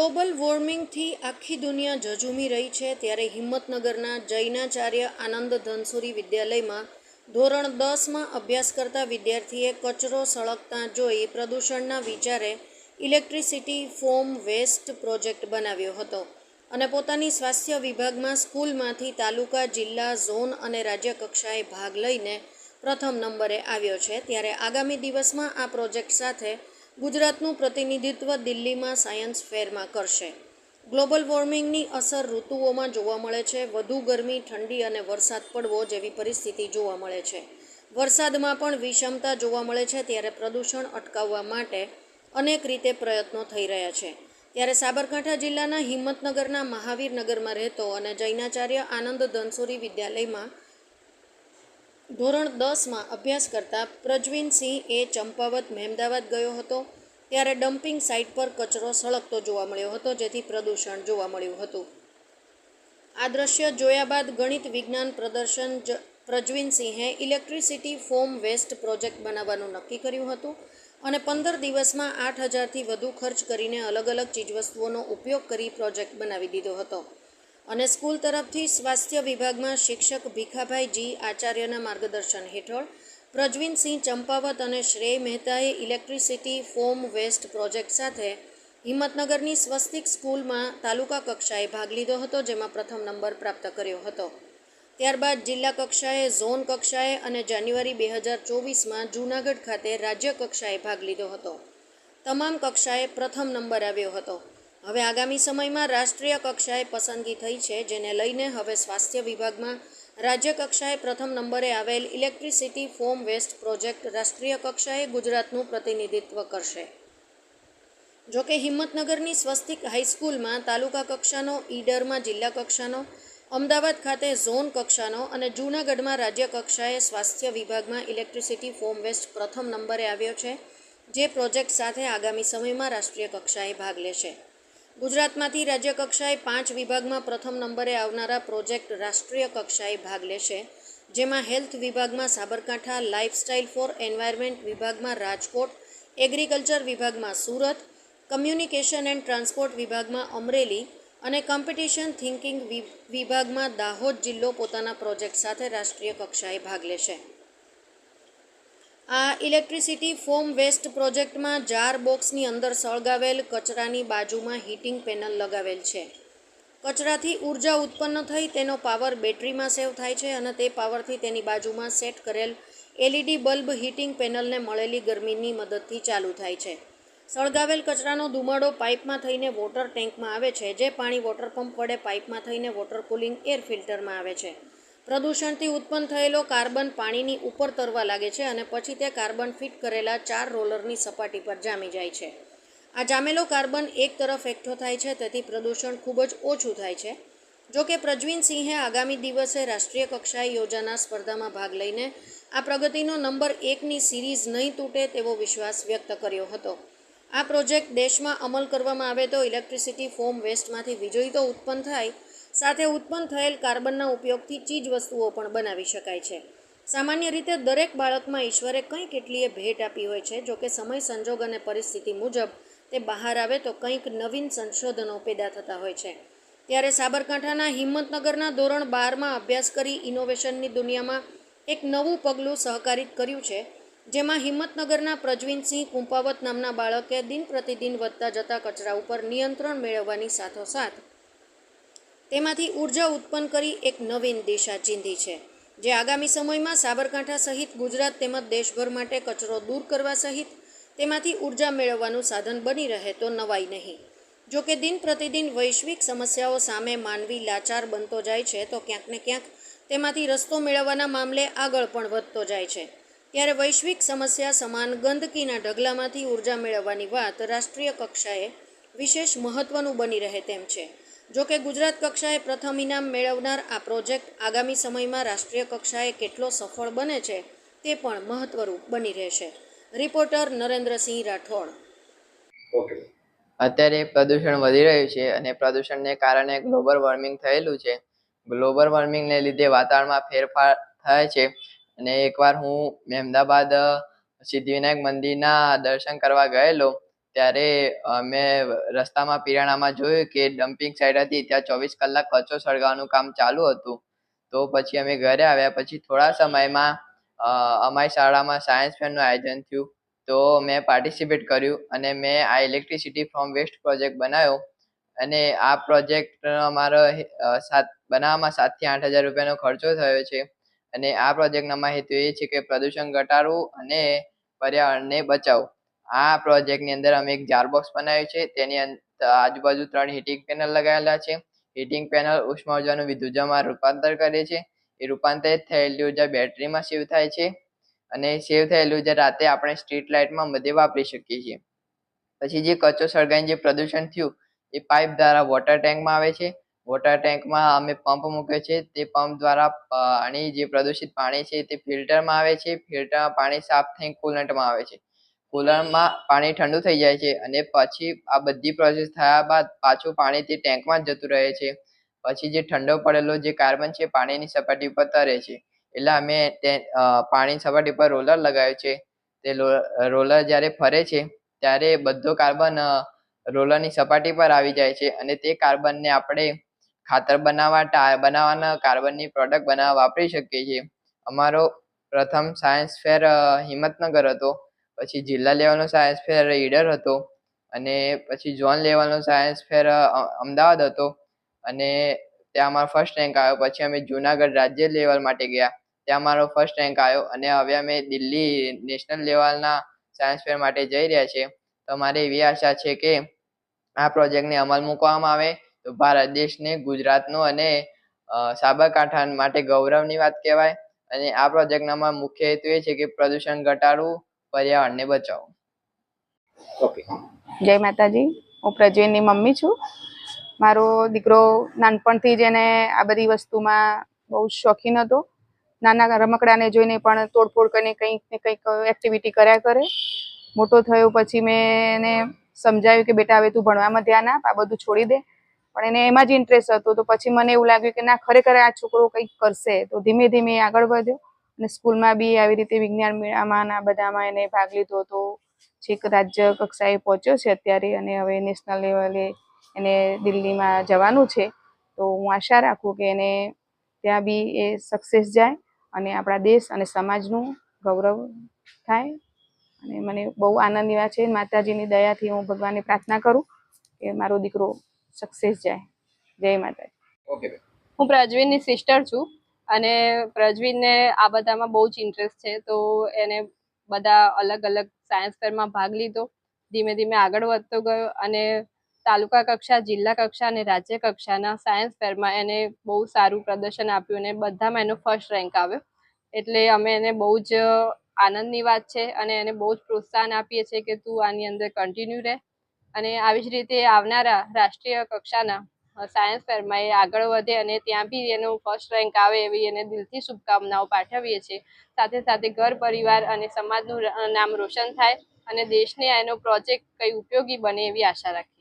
Global વોર્મિંગથી આખી દુનિયા જજુમી રહી છે ત્યારે હિંમતનગરના જૈનાચાર્ય આનંદ ધનસુરી વિદ્યાલયમાં ધોરણ દસમાં અભ્યાસ કરતા વિદ્યાર્થીએ કચરો સળગતા જોઈ પ્રદૂષણના વિચારે ઇલેક્ટ્રિસિટી ફોમ વેસ્ટ પ્રોજેક્ટ બનાવ્યો હતો અને પોતાની સ્વાસ્થ્ય વિભાગમાં સ્કૂલમાંથી તાલુકા, જિલ્લા, ઝોન અને રાજ્ય કક્ષાએ ભાગ લઈને પ્રથમ નંબરે આવ્યો છે. ત્યારે આગામી દિવસમાં આ પ્રોજેક્ટ સાથે ગુજરાતનું પ્રતિનિધિત્વ દિલ્હીમાં સાયન્સ ફેરમાં કરશે. ગ્લોબલ વોર્મિંગની અસર ઋતુઓમાં જોવા મળે છે. વધુ ગરમી, ઠંડી અને વરસાદ પડવો જેવી પરિસ્થિતિ જોવા મળે છે. વરસાદમાં પણ વિષમતા જોવા મળે છે ત્યારે પ્રદૂષણ અટકાવવા માટે અનેક રીતે પ્રયત્નો થઈ રહ્યા છે. ત્યારે સાબરકાંઠા જિલ્લાના હિંમતનગરના મહાવીરનગરમાં રહેતો અને જૈનાચાર્ય આનંદ ધનસુરી વિદ્યાલયમાં ધોરણ દસમાં અભ્યાસ કરતા પ્રજવીનસિંહ એ ચંપાવત મહેમદાવાદ ગયો હતો. ત્યારે ડમ્પિંગ સાઇટ પર કચરો સળગતો જોવા મળ્યો હતો, જેથી પ્રદૂષણ જોવા મળ્યું હતું. આ દ્રશ્ય જોયા બાદ ગણિત વિજ્ઞાન પ્રદર્શન જ પ્રજવીનસિંહે ઇલેક્ટ્રિસિટી ફોમ વેસ્ટ પ્રોજેક્ટ બનાવવાનું નક્કી કર્યું હતું અને પંદર દિવસમાં આઠ હજારથી વધુ ખર્ચ કરીને અલગ અલગ ચીજવસ્તુઓનો ઉપયોગ કરી પ્રોજેક્ટ બનાવી દીધો હતો. અને સ્કૂલ તરફથી સ્વાસ્થ્ય વિભાગમાં શિક્ષક ભીખાભાઈ જી આચાર્યના માર્ગદર્શન હેઠળ પ્રજવીનસિંહ ચંપાવત અને શ્રેય મહેતાએ ઇલેક્ટ્રિસિટી ફોમ વેસ્ટ પ્રોજેક્ટ સાથે હિંમતનગરની સ્વસ્તિક સ્કૂલમાં તાલુકા કક્ષાએ ભાગ લીધો હતો, જેમાં પ્રથમ નંબર પ્રાપ્ત કર્યો હતો. ત્યારબાદ જિલ્લા કક્ષાએ ઝોન કક્ષાએ અને જાન્યુઆરી બે હજાર ચોવીસમાં જૂનાગઢ ખાતે રાજ્ય કક્ષાએ ભાગ લીધો હતો. તમામ કક્ષાએ પ્રથમ નંબર આવ્યો હતો. હવે આગામી સમયમાં રાષ્ટ્રીય કક્ષાએ પસંદગી થઈ છે, જેને લઈને હવે સ્વાસ્થ્ય વિભાગમાં રાજ્ય કક્ષાએ પ્રથમ નંબરે આવેલ ઇલેક્ટ્રિસિટી ફોમ વેસ્ટ પ્રોજેક્ટ રાષ્ટ્રીય કક્ષાએ ગુજરાતનું પ્રતિનિધિત્વ કરશે. જોકે હિંમતનગરની સ્વસ્તિક હાઈસ્કૂલમાં તાલુકા કક્ષાનો, ઈડરમાં જિલ્લા કક્ષાનો, અમદાવાદ ખાતે ઝોન કક્ષાનો અને જૂનાગઢમાં રાજ્ય કક્ષાએ સ્વાસ્થ્ય વિભાગમાં ઇલેક્ટ્રિસિટી ફોમ વેસ્ટ પ્રથમ નંબરે આવ્યો છે, જે પ્રોજેક્ટ સાથે આગામી સમયમાં રાષ્ટ્રીય કક્ષાએ ભાગ લેશે. ગુજરાતમાંથી રાજ્ય કક્ષાએ પાંચ વિભાગમાં પ્રથમ નંબરે આવનારા પ્રોજેક્ટ રાષ્ટ્રીય કક્ષાએ ભાગ લેશે, જેમાં હેલ્થ વિભાગમાં સાબરકાંઠા, લાઇફસ્ટાઇલ ફોર એન્વાયરમેન્ટ વિભાગમાં રાજકોટ, એગ્રીકલ્ચર વિભાગમાં સુરત, કમ્યુનિકેશન એન્ડ ટ્રાન્સપોર્ટ વિભાગમાં અમરેલી અને કોમ્પિટિશન થિંકિંગ વિભાગમાં દાહોદ જિલ્લો પોતાના પ્રોજેક્ટ સાથે રાષ્ટ્રીય કક્ષાએ ભાગ લેશે. આ ઇલેક્ટ્રિસિટી ફોમ વેસ્ટ પ્રોજેક્ટમાં જાર બોક્સની અંદર સળગાવેલ કચરાની બાજુમાં હીટિંગ પેનલ લગાવેલ છે. કચરાથી ઊર્જા ઉત્પન્ન થઈ, તેનો પાવર બેટરીમાં સેવ થાય છે અને તે પાવરથી તેની બાજુમાં સેટ કરેલ એલઈડી બલ્બ હીટિંગ પેનલને મળેલી ગરમીની મદદથી ચાલુ થાય છે. સળગાવેલ કચરાનો ધુમાડો પાઇપમાં થઈને વોટર ટેન્કમાં આવે છે, જે પાણી વોટર પંપ વડે પાઇપમાં થઈને વોટર કુલિંગ એર ફિલ્ટરમાં આવે છે. પ્રદૂષણથી ઉત્પન્ન થયેલો કાર્બન પાણીની ઉપર તરવા લાગે છે અને પછી તે કાર્બન ફિટ કરેલા ચાર રોલરની સપાટી પર જામી જાય છે. આ જામેલો કાર્બન એક તરફ એકઠો થાય છે, તેથી પ્રદૂષણ ખૂબ જ ઓછું થાય છે. જો કે સિંહે આગામી દિવસે રાષ્ટ્રીય કક્ષાએ યોજાનાર સ્પર્ધામાં ભાગ લઈને આ પ્રગતિનો નંબર એકની સિરીઝ નહીં તૂટે તેવો વિશ્વાસ વ્યક્ત કર્યો હતો. આ પ્રોજેક્ટ દેશમાં અમલ કરવામાં આવે તો ઇલેક્ટ્રિસિટી ફોમ વેસ્ટમાંથી વીજળી તો ઉત્પન્ન થાય સાથે ઉત્પન્ન થયેલ કાર્બનના ઉપયોગથી ચીજ વસ્તુઓ પણ બનાવી શકાય છે. સામાન્ય રીતે દરેક બાળકમાં ઈશ્વરે કંઈ કેટલીય ભેટ આપી હોય છે જોકે સમય, સંજોગ અને પરિસ્થિતિ મુજબ તે બહાર આવે તો કંઈક નવીન સંશોધનો પેદા થતા હોય છે. ત્યારે સાબરકાંઠાના હિંમતનગરના ધોરણ બારમાં અભ્યાસ કરી ઇનોવેશનની દુનિયામાં એક નવું પગલું સહકારિત કર્યું છે, જેમાં હિંમતનગરના પ્રજવીનસિંહ કુંપાવત નામના બાળકે દિન પ્રતિદિન વધતા જતા કચરા ઉપર નિયંત્રણ મેળવવાની સાથોસાથ તેમાંથી ઊર્જા ઉત્પન્ન કરી એક નવીન દિશા ચીંધી છે, જે આગામી સમયમાં સાબરકાંઠા સહિત ગુજરાત તેમજ દેશભર માટે કચરો દૂર કરવા સહિત તેમાંથી ઊર્જા મેળવવાનું સાધન બની રહે તો નવાઈ નહીં. જો કે દિન પ્રતિદિન વૈશ્વિક સમસ્યાઓ સામે માનવી લાચાર બનતો જાય છે, તો ક્યાંક ને ક્યાંક તેમાંથી રસ્તો મેળવવાના મામલે આગળ પણ વધતો જાય છે. ત્યારે વૈશ્વિક સમસ્યા સમાન ગંદકીના ઢગલામાંથી ઊર્જા મેળવવાની વાત રાષ્ટ્રીય કક્ષાએ વિશેષ મહત્ત્વનું બની રહે તેમ છે. જો કે ગુજરાત કક્ષાએ પ્રથમ ઇનામ મેળવનાર આ પ્રોજેક્ટ આગામી સમયમાં રાષ્ટ્રીય કક્ષાએ કેટલો સફળ બને છે તે પણ મહત્વરૂપ બની રહેશે. રિપોર્ટર નરેન્દ્રસિંહ રાઠોડ. ઓકે. અત્યારે પ્રદૂષણ વધી રહ્યું છે અને પ્રદૂષણને કારણે ગ્લોબલ વોર્મિંગ થયેલું છે. ગ્લોબલ વોર્મિંગને લીધે વાતાવરણમાં ફેરફાર થાય છે. અને એકવાર હું મહેમદાબાદ સિદ્ધિવિનાયક મંદિરના દર્શન કરવા ગયેલો ત્યારે અમે રસ્તામાં પિરાણામાં જોયું કે ડમ્પિંગ સાઇટ હતી, ત્યાં ચોવીસ કલાક કચરો સળગાવવાનું કામ ચાલુ હતું. તો પછી અમે ઘરે આવ્યા, પછી થોડા સમયમાં અમારી શાળામાં સાયન્સ ફેરનું આયોજન થયું. તો મેં પાર્ટિસિપેટ કર્યું અને મેં આ ઇલેક્ટ્રિસિટી ફ્રોમ વેસ્ટ પ્રોજેક્ટ બનાવ્યો. અને આ પ્રોજેક્ટ અમારો સાત, બનાવવામાં સાતથી આઠ હજાર રૂપિયાનો ખર્ચો થયો છે. અને આ પ્રોજેક્ટનામાં હેતુ એ છે કે પ્રદૂષણ ઘટાડવું અને પર્યાવરણને બચાવવું. આ પ્રોજેક્ટની અંદર અમે એક જાર બોક્સ બનાવ્યું છે. તેની આજુબાજુ ત્રણ હીટિંગ પેનલ લગાવેલા છે. હીટિંગ પેનલ ઉષ્મા ઉર્જાનું વિદ્યુત રૂપાંતર કરે છે. એ રૂપાંતરિત થયેલી ઊર્જા બેટરીમાં સેવ થાય છે. અને સેવ થયેલી ઊર્જા રાતે આપણે સ્ટ્રીટ લાઇટમાં બધે વાપરી શકીએ છીએ. પછી જે કચરો સળગાઈને જે પ્રદૂષણ થયું, એ પાઇપ દ્વારા વોટર ટેન્કમાં આવે છે. વોટર ટેન્કમાં અમે પંપ મૂક્યો છે. તે પંપ દ્વારા પાણી જે પ્રદૂષિત પાણી છે તે ફિલ્ટરમાં આવે છે. ફિલ્ટરમાં પાણી સાફ થઈ કુલન્ટમાં આવે છે. કુલરમાં પાણી ઠંડુ થઈ જાય છે અને પછી આ બધી પ્રોસેસ થયા બાદ પાછું પાણી તે ટેન્કમાં જતું રહે છે. પછી જે ઠંડો પડેલો જે કાર્બન છે પાણીની સપાટી ઉપર તરે છે. એટલે અમે તે પાણીની સપાટી પર રોલર લગાવ્યો છે. તે રોલર જ્યારે ફરે છે, ત્યારે બધો કાર્બન રોલરની સપાટી પર આવી જાય છે અને તે કાર્બનને આપણે ખાતર બનાવવા, ટા, બનાવવાના કાર્બનની પ્રોડક્ટ બનાવવા વાપરી શકીએ છીએ. અમારો પ્રથમ સાયન્સ ફેર હિંમતનગર હતો. પછી જિલ્લા લેવલનો સાયન્સ ફેર ઈડર હતો અને પછી ઝોન લેવલનો સાયન્સ ફેર અમદાવાદ હતો અને ત્યાં અમારો ફર્સ્ટ રેન્ક આવ્યો. પછી અમે જુનાગઢ રાજ્ય લેવલ માટે ગયા. ત્યાં મારો ફર્સ્ટ રેન્ક આવ્યો અને હવે અમે દિલ્હી નેશનલ લેવલના સાયન્સ ફેર માટે જઈ રહ્યા છીએ. તો મારી એવી આશા છે કે આ પ્રોજેક્ટને અમલ મૂકવામાં આવે તો ભારત દેશને ગુજરાતનો અને સાબરકાંઠા માટે ગૌરવની વાત કહેવાય. અને આ પ્રોજેક્ટનામાં મુખ્ય હેતુ એ છે કે પ્રદૂષણ ઘટાડવું પર્યાવરણને બચાવો. ઓકે જય માતાજી. હું પ્રજ્વલની મમ્મી છું. મારો દીકરો નાનપણથી જ એને આ બધી વસ્તુમાં બહુ જ શોખીન હતો. નાના રમકડાને જોઈને પણ તોડફોડ કરીને કંઈક ને કંઈક એક્ટિવિટી કર્યા કરે. મોટો થયો પછી મેં એને સમજાવ્યું કે બેટા હવે તું ભણવામાં ધ્યાન આપ આ બધું છોડી દે. પણ એને એમાં જ ઇન્ટરેસ્ટ હતો. તો પછી મને એવું લાગ્યું કે ના ખરેખર આ છોકરો કંઈક કરશે. તો ધીમે ધીમે આગળ વધ્યો. અને સ્કૂલમાં બી આવી રીતે વિજ્ઞાન મેળામાં આ બધામાં એને ભાગ લીધો હતો છેક રાજ્ય કક્ષાએ પહોંચ્યો છે અત્યારે અને હવે નેશનલ લેવલે એને દિલ્હીમાં જવાનું છે. તો હું આશા રાખું કે એને ત્યાં બી એ સક્સેસ જાય અને આપણા દેશ અને સમાજનું ગૌરવ થાય. અને મને બહુ આનંદની વાત છે માતાજીની દયાથી હું ભગવાનને પ્રાર્થના કરું કે મારો દીકરો સક્સેસ જાય. જય માતાજી. ઓકે હું પ્રજ્વીનની સિસ્ટર છું. અને પ્રજવીનને આ બધામાં બહુ જ ઇન્ટરેસ્ટ છે, તો એને બધા અલગ અલગ સાયન્સ ફેરમાં ભાગ લીધો. ધીમે ધીમે આગળ વધતો ગયો અને તાલુકા કક્ષા, જિલ્લા કક્ષા અને રાજ્ય કક્ષાના સાયન્સ ફેરમાં એને બહુ સારું પ્રદર્શન આપ્યું અને બધામાં એનો ફર્સ્ટ રેન્ક આવ્યો. એટલે અમે એને બહુ જ આનંદની વાત છે અને એને બહુ જ પ્રોત્સાહન આપીએ છીએ કે તું આની અંદર કન્ટિન્યુ રહે. અને આવી જ રીતે આવનારા રાષ્ટ્રીય કક્ષાના સાયન્સ ફેરમાં એ આગળ વધે અને ત્યાં બી એનો ફર્સ્ટ રેન્ક આવે એવી એને દિલથી શુભકામનાઓ પાઠવીએ છીએ. સાથે સાથે ઘર પરિવાર અને સમાજનું નામ રોશન થાય અને દેશને એનો પ્રોજેક્ટ કંઈ ઉપયોગી બને એવી આશા રાખીએ.